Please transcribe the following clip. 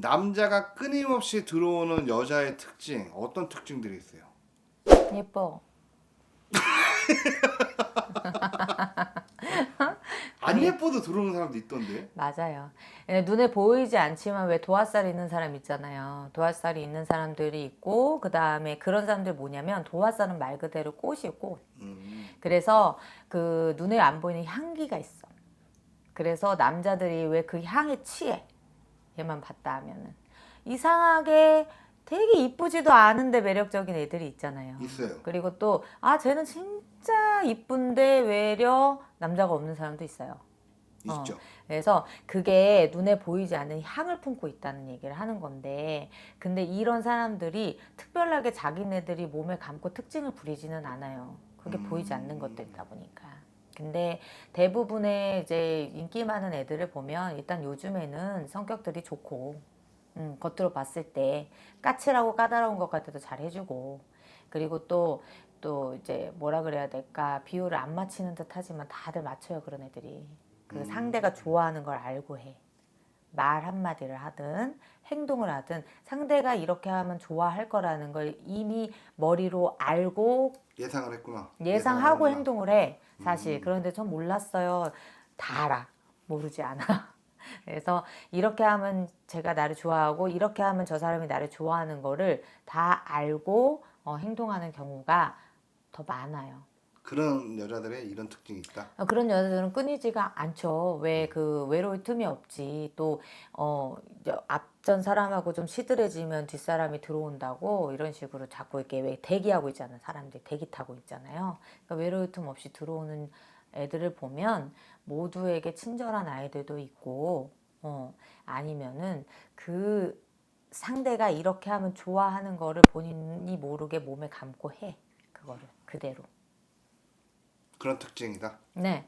남자가 끊임없이 들어오는 여자의 특징 어떤 특징들이 있어요? 예뻐. 안 예뻐도 들어오는 사람도 있던데. 맞아요. 예, 눈에 보이지 않지만 왜 도화살이 있는 사람 있잖아요. 도화살이 있는 사람들이 있고 그 다음에 그런 사람들 뭐냐면 도화살은 말 그대로 꽃이 꽃. 음. 그래서 그 눈에 안 보이는 향기가 있어. 그래서 남자들이 왜 그 향에 취해? 얘만 봤다 하면은 이상하게 되게 이쁘지도 않은데 매력적인 애들이 있잖아요. 있어요. 그리고 또 아 쟤는 진짜 이쁜데 외려 남자가 없는 사람도 있어요. 어. 있죠. 그래서 그게 눈에 보이지 않는 향을 품고 있다는 얘기를 하는 건데 근데 이런 사람들이 특별하게 자기네들이 몸에 감고 특징을 부리지는 않아요. 그게 보이지 않는 것들이다 보니까. 근데 대부분의 이제 인기 많은 애들을 보면 일단 요즘에는 성격들이 좋고 음, 겉으로 봤을 때 까칠하고 까다로운 것 같아도 잘 해주고 그리고 또또 이제 뭐라 그래야 될까? 비율을 안 맞히는 듯 하지만 다들 맞춰요 그런 애들이. 그 상대가 좋아하는 걸 알고 해. 말 한마디를 하든 행동을 하든 상대가 이렇게 하면 좋아할 거라는 걸 이미 머리로 알고 예상을 했구나. 예상하고 예상을 행동을 해. 사실 음. 그런데 전 몰랐어요. 다 알아. 모르지 않아. 그래서 이렇게 하면 제가 나를 좋아하고 이렇게 하면 저 사람이 나를 좋아하는 거를 다 알고 어, 행동하는 경우가 더 많아요. 그런 여자들의 이런 특징이 있다. 어, 그런 여자들은 끊이지가 않죠. 왜 그 외로울 틈이 없지. 또, 어, 앞전 사람하고 좀 시들해지면 뒷사람이 들어온다고 이런 식으로 자꾸 이렇게 왜 대기하고 있잖아요. 사람들이 대기 타고 있잖아요. 그러니까 외로울 틈 없이 들어오는 애들을 보면 모두에게 친절한 아이들도 있고, 어, 아니면은 그 상대가 이렇게 하면 좋아하는 거를 본인이 모르게 몸에 감고 해. 그거를 그대로. 그런 특징이다. 네.